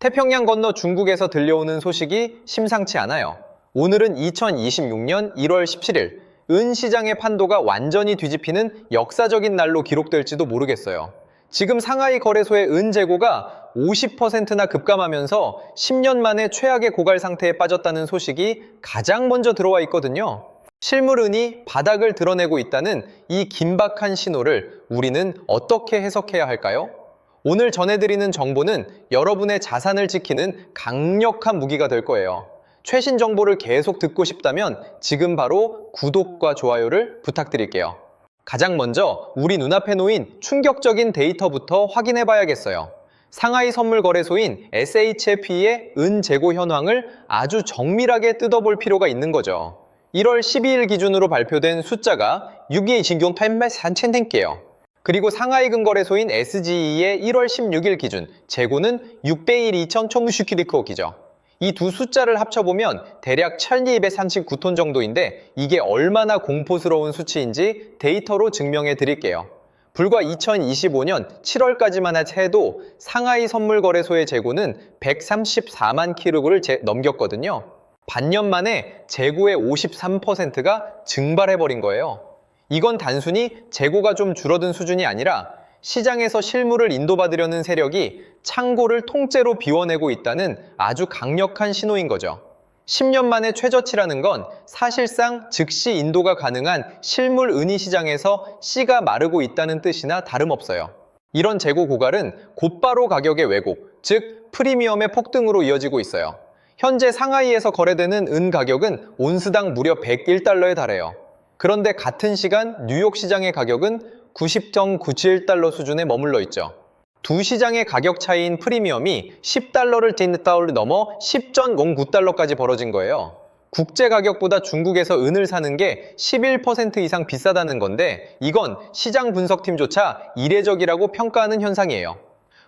태평양 건너 중국에서 들려오는 소식이 심상치 않아요. 오늘은 2026년 1월 17일, 은 시장의 판도가 완전히 뒤집히는 역사적인 날로 기록될지도 모르겠어요. 지금 상하이 거래소의 은 재고가 50%나 급감하면서 10년 만에 최악의 고갈 상태에 빠졌다는 소식이 가장 먼저 들어와 있거든요. 실물 은이 바닥을 드러내고 있다는 이 긴박한 신호를 우리는 어떻게 해석해야 할까요? 오늘 전해드리는 정보는 여러분의 자산을 지키는 강력한 무기가 될 거예요. 최신 정보를 계속 듣고 싶다면 지금 바로 구독과 좋아요를 부탁드릴게요. 가장 먼저 우리 눈앞에 놓인 충격적인 데이터부터 확인해 봐야겠어요. 상하이 선물 거래소인 SHFE의 은 재고 현황을 아주 정밀하게 뜯어볼 필요가 있는 거죠. 1월 12일 기준으로 발표된 숫자가 6일 진경 8만 3천 탱게요. 그리고 상하이 근거래소인 SGE의 1월 16일 기준 재고는 601 2,000총 이두 숫자를 합쳐보면 대략 1239톤 정도인데 이게 얼마나 공포스러운 수치인지 데이터로 증명해 드릴게요. 불과 2025년 7월까지만 해도 상하이 선물거래소의 재고는 134만 키로그를 넘겼거든요. 반년 만에 재고의 53%가 증발해버린 거예요. 이건 단순히 재고가 좀 줄어든 수준이 아니라 시장에서 실물을 인도받으려는 세력이 창고를 통째로 비워내고 있다는 아주 강력한 신호인 거죠. 10년 만에 최저치라는 건 사실상 즉시 인도가 가능한 실물 은의 시장에서 씨가 마르고 있다는 뜻이나 다름없어요. 이런 재고 고갈은 곧바로 가격의 왜곡, 즉 프리미엄의 폭등으로 이어지고 있어요. 현재 상하이에서 거래되는 은 가격은 온스당 무려 101달러에 달해요. 그런데 같은 시간 뉴욕 시장의 가격은 90.97달러 수준에 머물러 있죠. 두 시장의 가격 차이인 프리미엄이 10달러를 뛴다를 넘어 10.09달러까지 벌어진 거예요. 국제 가격보다 중국에서 은을 사는 게 11% 이상 비싸다는 건데 이건 시장 분석팀조차 이례적이라고 평가하는 현상이에요.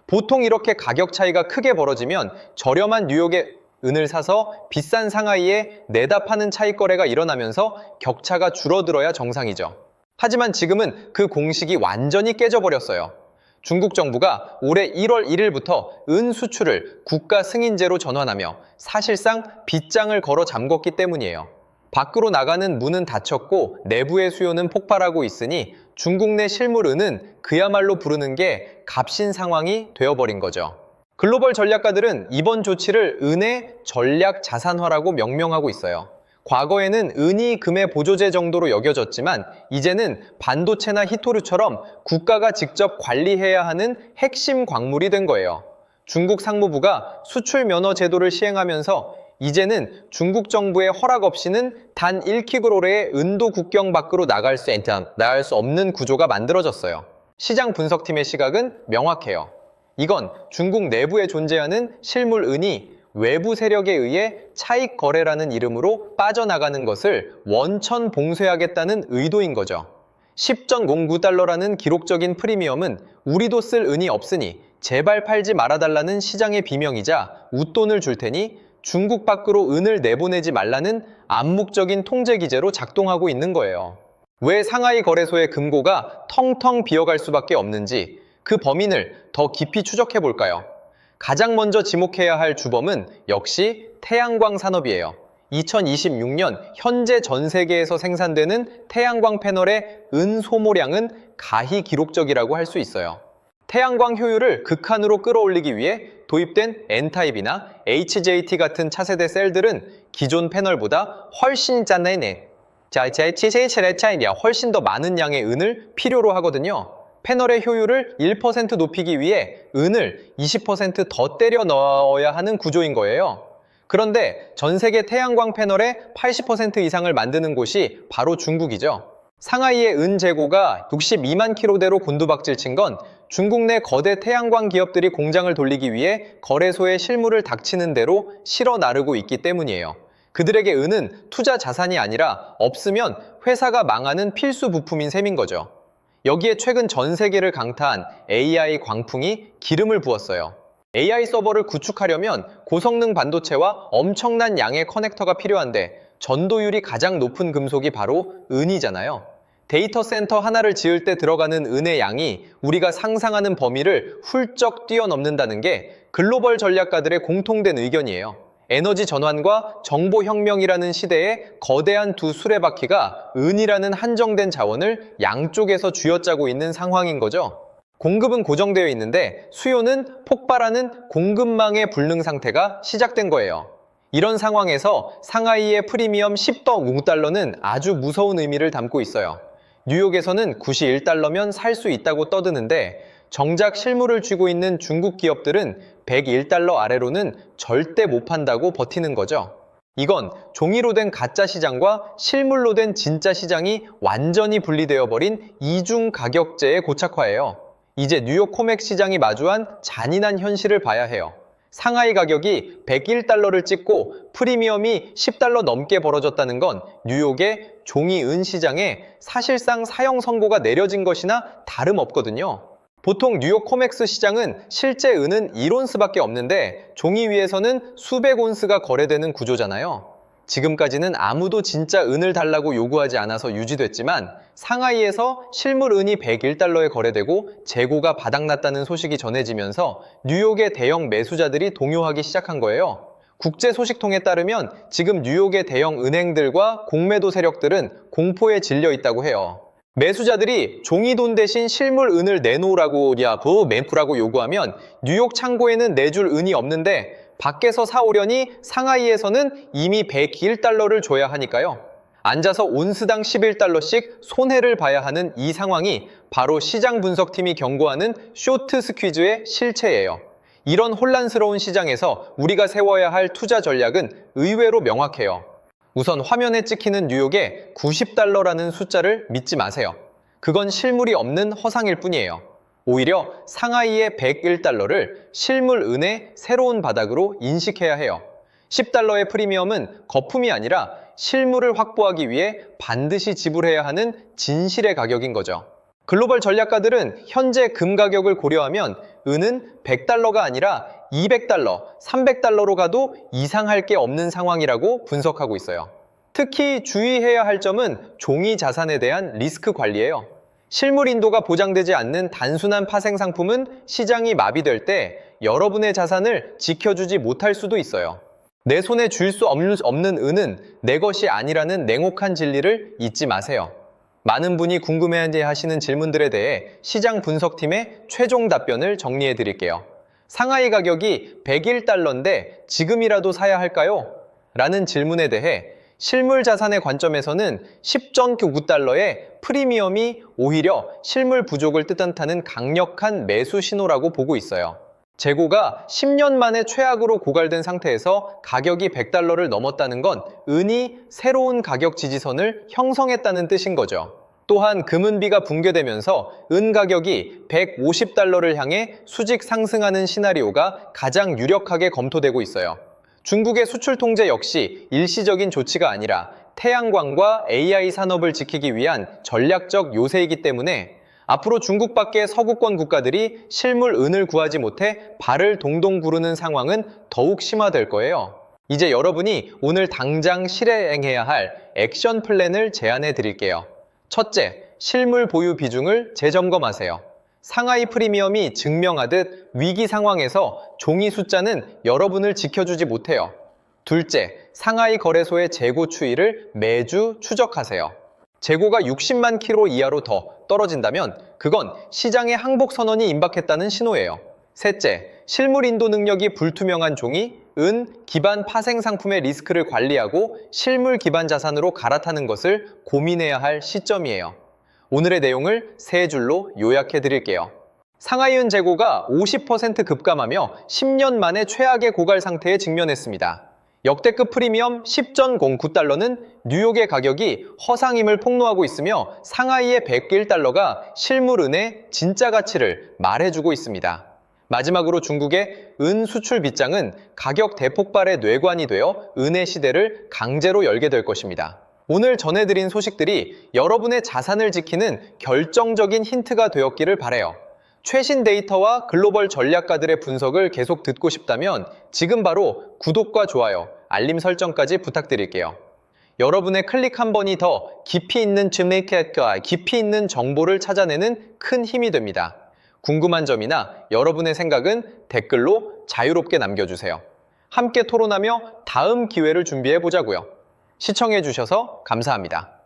보통 이렇게 가격 차이가 크게 벌어지면 저렴한 뉴욕의 은을 사서 비싼 상하이에 내다 파는 차익 거래가 일어나면서 격차가 줄어들어야 정상이죠. 하지만 지금은 그 공식이 완전히 깨져버렸어요. 중국 정부가 올해 1월 1일부터 은 수출을 국가 승인제로 전환하며 사실상 빗장을 걸어 잠궜기 때문이에요. 밖으로 나가는 문은 닫혔고 내부의 수요는 폭발하고 있으니 중국 내 실물 은은 그야말로 부르는 게 값인 상황이 되어버린 거죠. 글로벌 전략가들은 이번 조치를 은의 전략 자산화라고 명명하고 있어요. 과거에는 은이 금의 보조제 정도로 여겨졌지만 이제는 반도체나 히토류처럼 국가가 직접 관리해야 하는 핵심 광물이 된 거예요. 중국 상무부가 수출 면허 제도를 시행하면서 이제는 중국 정부의 허락 없이는 단 1킥으로의 은도 국경 밖으로 나갈 수, 나갈 수 없는 구조가 만들어졌어요. 시장 분석팀의 시각은 명확해요. 이건 중국 내부에 존재하는 실물 은이 외부 세력에 의해 차익 거래라는 이름으로 빠져나가는 것을 원천 봉쇄하겠다는 의도인 거죠. 10.09달러라는 기록적인 프리미엄은 우리도 쓸 은이 없으니 제발 팔지 말아달라는 시장의 비명이자 웃돈을 줄 테니 중국 밖으로 은을 내보내지 말라는 암묵적인 통제 기제로 작동하고 있는 거예요. 왜 상하이 거래소의 금고가 텅텅 비어갈 수밖에 없는지 그 범인을 더 깊이 추적해 볼까요? 가장 먼저 지목해야 할 주범은 역시 태양광 산업이에요. 2026년 현재 전 세계에서 생산되는 태양광 패널의 은 소모량은 가히 기록적이라고 할 수 있어요. 태양광 효율을 극한으로 끌어올리기 위해 도입된 N타입이나 HJT 같은 차세대 셀들은 기존 패널보다 훨씬 짠내네. 자, 제 치세이체의 차이냐 훨씬 더 많은 양의 은을 필요로 하거든요. 패널의 효율을 1% 높이기 위해 은을 20%더 때려 넣어야 하는 구조인 거예요. 그런데 전 세계 태양광 패널의 80% 이상을 만드는 곳이 바로 중국이죠. 상하이의 은 재고가 62만 킬로대로 곤두박질 친 건 중국 내 거대 태양광 기업들이 공장을 돌리기 위해 거래소에 실물을 닥치는 대로 실어 나르고 있기 때문이에요. 그들에게 은은 투자 자산이 아니라 없으면 회사가 망하는 필수 부품인 셈인 거죠. 여기에 최근 전 세계를 강타한 AI 광풍이 기름을 부었어요. AI 서버를 구축하려면 고성능 반도체와 엄청난 양의 커넥터가 필요한데 전도율이 가장 높은 금속이 바로 은이잖아요. 데이터 센터 하나를 지을 때 들어가는 은의 양이 우리가 상상하는 범위를 훌쩍 뛰어넘는다는 게 글로벌 전략가들의 공통된 의견이에요. 에너지 전환과 정보 혁명이라는 시대에 거대한 두 수레바퀴가 은이라는 한정된 자원을 양쪽에서 쥐어짜고 있는 상황인 거죠. 공급은 고정되어 있는데 수요는 폭발하는 공급망의 불능 상태가 시작된 거예요. 이런 상황에서 상하이의 프리미엄 10더 웅달러는 아주 무서운 의미를 담고 있어요. 뉴욕에서는 91달러면 살 수 있다고 떠드는데 정작 실물을 쥐고 있는 중국 기업들은 101달러 아래로는 절대 못 판다고 버티는 거죠. 이건 종이로 된 가짜 시장과 실물로 된 진짜 시장이 완전히 분리되어 버린 이중 가격제의 고착화예요. 이제 뉴욕 코맥 시장이 마주한 잔인한 현실을 봐야 해요. 상하이 가격이 101달러를 찍고 프리미엄이 10달러 넘게 벌어졌다는 건 뉴욕의 종이 은 시장에 사실상 사형 선고가 내려진 것이나 다름없거든요. 보통 뉴욕 코맥스 시장은 실제 은은 1온스밖에 없는데 종이 위에서는 수백 온스가 거래되는 구조잖아요. 지금까지는 아무도 진짜 은을 달라고 요구하지 않아서 유지됐지만 상하이에서 실물 은이 101달러에 거래되고 재고가 바닥났다는 소식이 전해지면서 뉴욕의 대형 매수자들이 동요하기 시작한 거예요. 국제 소식통에 따르면 지금 뉴욕의 대형 은행들과 공매도 세력들은 공포에 질려 있다고 해요. 매수자들이 종이돈 대신 실물 은을 내놓으라고 야부 램프라고 요구하면 뉴욕 창고에는 내줄 은이 없는데 밖에서 사오려니 상하이에서는 이미 101달러를 줘야 하니까요. 앉아서 온스당 11달러씩 손해를 봐야 하는 이 상황이 바로 시장 분석팀이 경고하는 쇼트 스퀴즈의 실체예요. 이런 혼란스러운 시장에서 우리가 세워야 할 투자 전략은 의외로 명확해요. 우선 화면에 찍히는 뉴욕의 90달러라는 숫자를 믿지 마세요. 그건 실물이 없는 허상일 뿐이에요. 오히려 상하이의 101달러를 실물 은의 새로운 바닥으로 인식해야 해요. 10달러의 프리미엄은 거품이 아니라 실물을 확보하기 위해 반드시 지불해야 하는 진실의 가격인 거죠. 글로벌 전략가들은 현재 금 가격을 고려하면 은은 100달러가 아니라 200달러, 300달러로 가도 이상할 게 없는 상황이라고 분석하고 있어요. 특히 주의해야 할 점은 종이 자산에 대한 리스크 관리예요. 실물 인도가 보장되지 않는 단순한 파생 상품은 시장이 마비될 때 여러분의 자산을 지켜주지 못할 수도 있어요. 내 손에 줄 수 없는 은은 내 것이 아니라는 냉혹한 진리를 잊지 마세요. 많은 분이 궁금해 하시는 질문들에 대해 시장 분석팀의 최종 답변을 정리해 드릴게요. 상하이 가격이 101달러인데 지금이라도 사야 할까요? 라는 질문에 대해 실물 자산의 관점에서는 10.9달러의 프리미엄이 오히려 실물 부족을 뜻한다는 강력한 매수 신호라고 보고 있어요. 재고가 10년 만에 최악으로 고갈된 상태에서 가격이 100달러를 넘었다는 건 은이 새로운 가격 지지선을 형성했다는 뜻인 거죠. 또한 금은비가 붕괴되면서 은 가격이 150달러를 향해 수직 상승하는 시나리오가 가장 유력하게 검토되고 있어요. 중국의 수출 통제 역시 일시적인 조치가 아니라 태양광과 AI 산업을 지키기 위한 전략적 요새이기 때문에 앞으로 중국 밖의 서구권 국가들이 실물 은을 구하지 못해 발을 동동 구르는 상황은 더욱 심화될 거예요. 이제 여러분이 오늘 당장 실행해야 할 액션 플랜을 제안해 드릴게요. 첫째, 실물 보유 비중을 재점검하세요. 상하이 프리미엄이 증명하듯 위기 상황에서 종이 숫자는 여러분을 지켜주지 못해요. 둘째, 상하이 거래소의 재고 추이를 매주 추적하세요. 재고가 60만 킬로 이하로 더 떨어진다면 그건 시장의 항복 선언이 임박했다는 신호예요. 셋째, 실물 인도 능력이 불투명한 종이 은 기반 파생 상품의 리스크를 관리하고 실물 기반 자산으로 갈아타는 것을 고민해야 할 시점이에요. 오늘의 내용을 세 줄로 요약해 드릴게요. 상하이은 재고가 50% 급감하며 10년 만에 최악의 고갈 상태에 직면했습니다. 역대급 프리미엄 10.09달러는 뉴욕의 가격이 허상임을 폭로하고 있으며 상하이의 101달러가 실물은의 진짜 가치를 말해주고 있습니다. 마지막으로 중국의 은 수출 빗장은 가격 대폭발의 뇌관이 되어 은의 시대를 강제로 열게 될 것입니다. 오늘 전해드린 소식들이 여러분의 자산을 지키는 결정적인 힌트가 되었기를 바래요. 최신 데이터와 글로벌 전략가들의 분석을 계속 듣고 싶다면 지금 바로 구독과 좋아요, 알림 설정까지 부탁드릴게요. 여러분의 클릭 한 번이 더 깊이 있는 증맥과 깊이 있는 정보를 찾아내는 큰 힘이 됩니다. 궁금한 점이나 여러분의 생각은 댓글로 자유롭게 남겨주세요. 함께 토론하며 다음 기회를 준비해 보자고요. 시청해 주셔서 감사합니다.